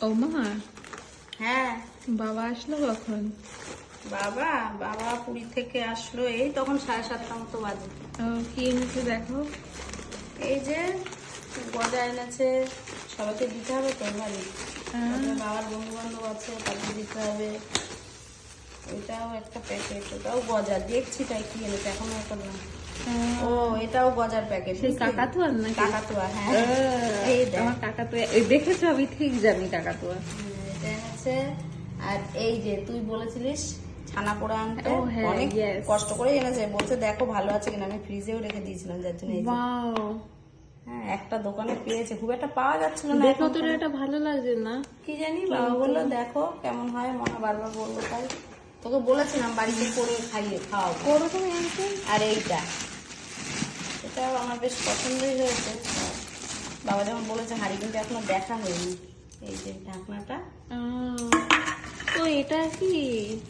ও মা হ্যাঁ। বাবা আসলো কখন? বাবা বাবা পুরী থেকে আসলো এই তখন সাড়ে সাতটা মতো বাজে। কি এনেছে দেখো? এই যে গজা এনেছে সবাইকে দিতে হবে তো বাড়ি হ্যাঁ। বাবার বন্ধু বান্ধব আছে তাদের দিতে হবে। ওইটাও একটা প্যাকেট ওটাও গজা। দেখছি তাই কি এনেছে এখনও করলাম ও এটাও গজার প্যাকেট সেই কাকাতুয়ার নাকি? কাকাতুয়া হ্যাঁ। এই আমার কাকাতুয়া। দেখেছ আমি ঠিক জানি কাকাতুয়া। এটা এনেছে আর এই যে তুই বলেছিলিস ছানা পোড়া আনতে অনেক কষ্ট করে এনেছে। বলছে দেখো ভালো আছে কিনা? আমি ফ্রিজেও রেখে দিয়েছিলাম যার জন্য এই হ্যাঁ একটা দোকানে পেয়েছে। খুব একটা পাওয়া যাচ্ছিল না দেখো তোর। এটা ভালো লাগছে না? কি জানি বাবা বলল দেখো কেমন হয়? মনে বারবার বলল তাই তোকে বলেছিলাম বাড়িতে করে খাইয়ে খাওয়াবো ওরকম এনেছে আর এইটা। এটাও আমার বেশ পছন্দই হয়েছে। বাবা যেমন বলেছে হাড়ি কিন্তু এখনও দেখা হয়নি এই যে ঢাকনাটা। তো এটা কি?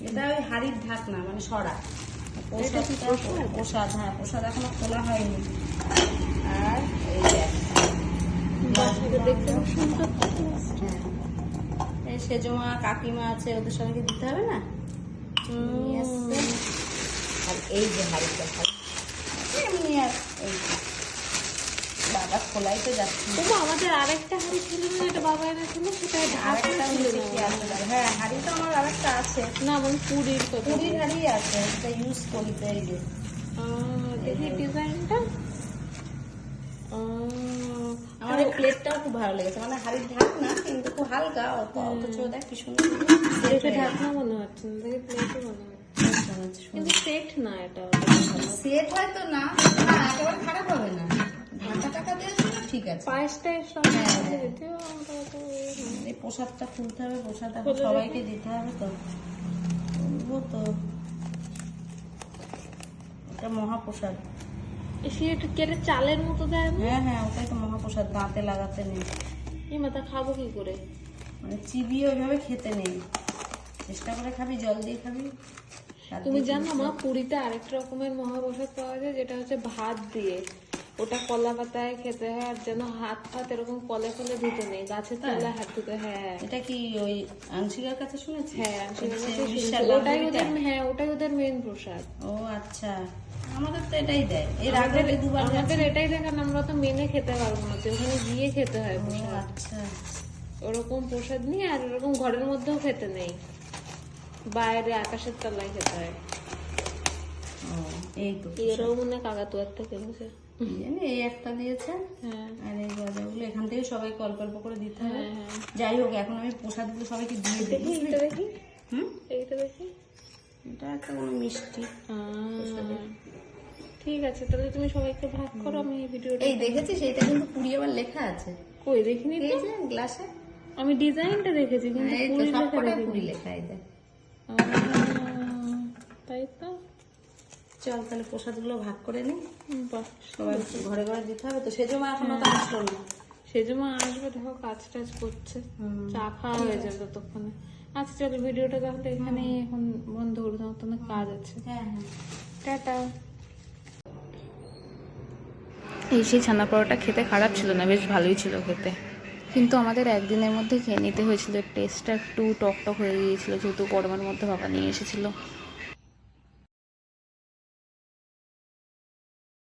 এটা ওই হাড়ির ঢাকনা মানে সরা। কি প্রসাদ। হ্যাঁ প্রসাদ এখনও খোলা হয়নি। আর এই যে দেখতে সুন্দর। হ্যাঁ। এই সেজমা কাকিমা আছে ওদের সবাইকে দিতে হবে না? নিয়ে আসছে। আর এই যে হাড়িটা হাড়ি এমনি আর এই। বাবা খোলাই তো যাচ্ছে তবু আমাদের আরেকটা হাড়ি ছিল না এটা বাবা এনেছিল সেটা আরেকটা ঢাকা ছিল নিচে কি আছে হ্যাঁ হাড়ি তো আমার আরেকটা আছে না মানে পুরীর কথা পুরীর হাড়ি আছে এটা ইউজ করি তো এই যে দেখি ডিজাইনটা প্লেটটাও খুব ভালো লেগেছে। মানে হাড়ির ঢাকনা কিন্তু খুব হালকা অত অথচ দেখ কি সুন্দর ঢাকনা। মনে হচ্ছে দেখে মনে হচ্ছে। কিন্তু সেট না এটা সেট হয়তো না না একেবারে খারাপ হবে না। ঢাকা টাকা ঠিক আছে। পায়েসটা সব হ্যাঁ, হ্যাঁ। ইয়ে না। এই প্রসাদটা খুলতে হবে সবাইকে দিতে হবে তো। এটা মহাপ্রসাদ। সেটা কেটে চালের মতো দেয় হ্যাঁ হ্যাঁ ওটাই তো মহাপ্রসাদ দাঁতে লাগাতে নেই। এই মাথা খাব কি করে? মানে চিবিয়ে ওইভাবে খেতে নেই। চেষ্টা করে খাবি জল দিয়ে খাবি। তুমি জানো মা পুরীতে আরেকটা রকমের মহাপ্রসাদ পাওয়া যায় যেটা হচ্ছে ভাত দিয়ে। ওটা কলা পাতায় খেতে হয় আর যেন হাত ফাত এরকম কলে ফলে ধুতে নেই গাছের তলায় হাত ধুতে হ্যাঁ। এটা কি ওই আংশিকার কাছে শুনেছি হ্যাঁ উড়িষ্যার শুনছি। ওটাই ওদের হ্যাঁ ওটাই ওদের মেন প্রসাদ। ও আচ্ছা। আমাদের তো এটাই দেয়। এর আগে দুবার আমাদের এটাই আমরা তো মেনে খেতে পারব না তো ওখানে গিয়ে খেতে হয় আচ্ছা। ওরকম প্রসাদ নিয়ে আর ওরকম ঘরের মধ্যেও খেতে নেই। বাইরে আকাশের তলায় খেতে হয়। ও এই তো এরও মনে কাকাতুয়ার থেকে এনেছে। জানি এই একটা দিয়েছে হ্যাঁ। আর এই গজাগুলো এখান থেকে সবাইকে অল্প অল্প করে দিতে হবে। হ্যাঁ, হ্যাঁ। যাই হোক এখন আমি প্রসাদগুলো সবাইকে দিয়ে দেখি দেখি। হুম? এইটা দেখি। এটা একটা মিষ্টি? ঠিক আছে তাহলে তুমি সবাইকে ভাগ করো আমি এই ভিডিওটা এই দেখেছিস এটা কিন্তু পুরি লেখা আছে। কই দেখিনি তো? গ্লাসে আমি ডিজাইনটা দেখেছি কিন্তু লেখা পুরি তাই তো? চল তাহলে প্রসাদগুলো ভাগ করে বাহ সবাই ঘরে ঘরে দিতে হবে তো সেজন্য এখনও তো আসলো না। সেজমা আসবে দেখো কাজ টাজ করছে। চা খাওয়া হয়ে যাবে ততক্ষণে। আচ্ছা চলো ভিডিওটা তাহলে এখানে এখন বন্ধ করে দাও তোমার কাজ আছে। হ্যাঁ হ্যাঁ। টাটা। এই সেই ছানা পরোটা খেতে খারাপ ছিল না বেশ ভালোই ছিল খেতে। কিন্তু আমাদের একদিনের মধ্যে খেয়ে নিতে হয়েছিল টেস্টটা একটু টক টক হয়ে গিয়েছিল যেহেতু পরমার মধ্যে বাবা নিয়ে এসেছিল।